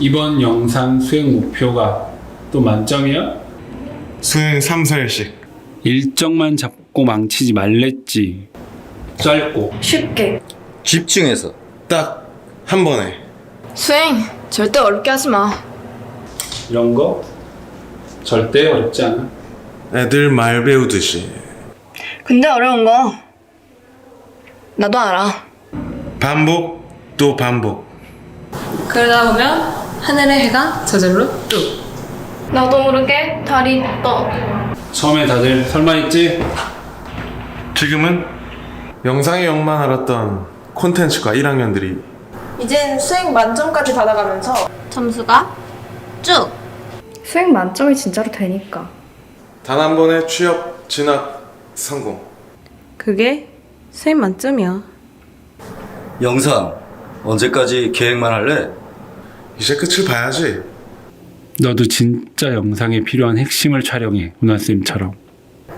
이번 영상 수행 목표가 또 만점이야? 수행 3, 4일씩 일정만 잡고 망치지 말랬지. 짧고 쉽게. 집중해서 딱 한 번에 수행 절대 어렵게 하지 마. 이런 거 절대 어렵지 않아. 애들 말 배우듯이 근데 어려운 거 나도 알아. 반복 또 반복 그러다 보면 하늘의 해가 저절로 뚝. 나도 모르게 달이 떠. 처음에 다들 설마 했지? 지금은 영상의 영만 알았던 콘텐츠과 1학년들이 이젠 수행 만점까지 받아가면서 점수가 쭉. 수행 만점이 진짜로 되니까. 단 한 번의 취업 진학 성공 그게 수행 만점이야. 영상 언제까지 계획만 할래? 이제 끝을 봐야지 너도 진짜 영상에 필요한 핵심을 촬영해. 운하쌤처럼.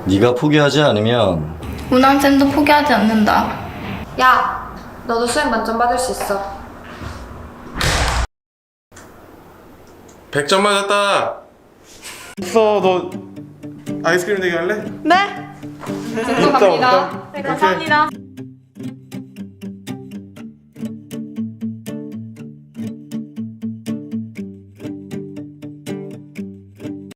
네가 포기하지 않으면 우남쌤도 포기하지 않는다. 야 너도 수행 만점 받을 수 있어 100점 맞았다 있어 너 아이스크림 내기 할래? 네 감사합니다 네 감사합니다